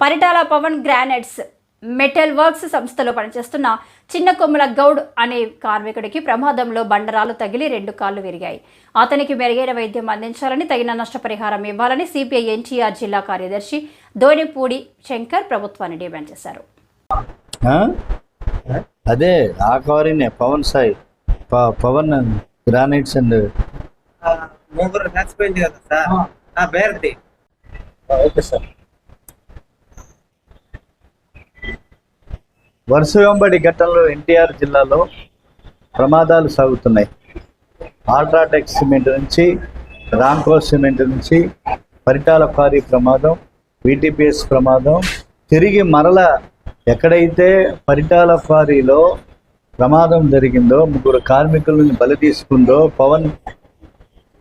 Paritala Pavan granites metal works సంస్థలో పనిచేస్తున్న చిన్న కొమ్మల గౌడ్ అనే కార్మికుడికి ప్రమాదంలో బండరాలు తగిలి రెండు కాళ్ళు విరిగాయి. అతనికి మెరుగైన వైద్యం అందించాలని తగిన నష్టపరిహారం ఇవ్వాలని సిపిఐ ఎన్టీఆర్ జిల్లా కార్యదర్శి ధోనిపూడి శంకర్ ప్రభుత్వాన్ని డిమాండ్ చేశారు? అదే ఆ కారీనే పవన్ సాయి పవన్ గ్రానైట్స్ అండ్ ముగ్గురు చచ్చిపోయింది కదా సార్. బేర్ది okay sir. వరుస వెంబడి ఘట్టంలో ఎన్టీఆర్ జిల్లాలో ప్రమాదాలు సాగుతున్నాయి. ఆల్ట్రాటెక్ సిమెంట్ నుంచి రాంకో సిమెంట్ నుంచి పరిటాల కారీ ప్రమాదం విటిపిఎస్ ప్రమాదం తిరిగి మరల ఎక్కడైతే పరిటాల క్వారీలో ప్రమాదం జరిగిందో ముగ్గురు కార్మికులను బలి తీసుకుందో పవన్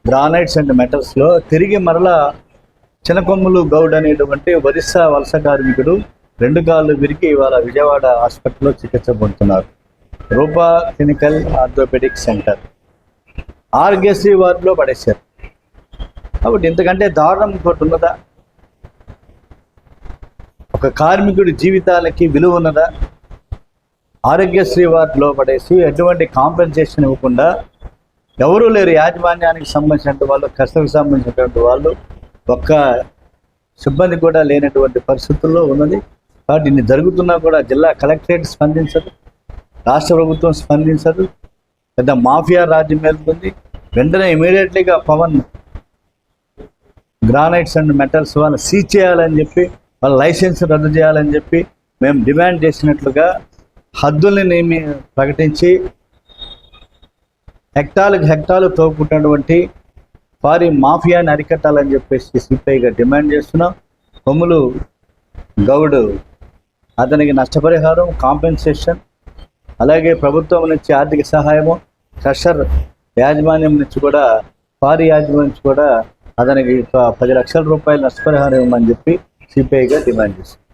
గ్రానైట్స్ అండ్ మెటల్స్లో తిరిగి మరలా చినకొమ్ములు గౌడ్ అనేటువంటి ఒరిస్సా వలస కార్మికుడు రెండు కాళ్ళు విరిగి ఇవాళ విజయవాడ హాస్పిటల్లో చికిత్స పొందుతున్నారు. Rupa clinical orthopaedic centre. ఆర్గేసీ వార్డులో పడేశారు. కాబట్టి ఇంతకంటే దారుణం ఇంకోటి ఉన్నదా? ఒక కార్మికుడి జీవితాలకి విలువ ఉన్నదా? ఆరోగ్యశ్రీ వార్డులో పడేసి ఎటువంటి కాంపెన్సేషన్ ఇవ్వకుండా ఎవరూ లేరు యాజమాన్యానికి సంబంధించినటువంటి వాళ్ళు కష్టకు సంబంధించినటువంటి వాళ్ళు ఒక్క సిబ్బంది కూడా లేనటువంటి పరిస్థితుల్లో ఉన్నది. కాబట్టి ఇన్ని జరుగుతున్నా కూడా జిల్లా కలెక్టరేట్ స్పందించదు రాష్ట్ర ప్రభుత్వం స్పందించదు పెద్ద మాఫియా రాజ్యం వెళ్తుంది వెంటనే ఇమీడియట్లీగా పవన్ గ్రానైట్స్ అండ్ మెటల్స్ వాళ్ళు సీజ్ చేయాలని చెప్పి వాళ్ళ లైసెన్స్ రద్దు చేయాలని చెప్పి మేము డిమాండ్ చేసినట్లుగా హద్దుల్ని నియమి ప్రకటించి హెక్టార్లకు హెక్టార్లు తోపుకున్నటువంటి వారి మాఫియాని అరికట్టాలని చెప్పేసి సిపిఐగా డిమాండ్ చేస్తున్నాం. కొమ్ములు గౌడ్ అతనికి నష్టపరిహారం కాంపెన్సేషన్ అలాగే ప్రభుత్వం నుంచి ఆర్థిక సహాయము క్రషర్ యాజమాన్యం నుంచి కూడా వారి యాజమాన్యం నుంచి కూడా అతనికి పది లక్షల రూపాయలు నష్టపరిహారం ఇవ్వమని చెప్పి సిపిఐగా డిమాండ్ చేస్తున్నాం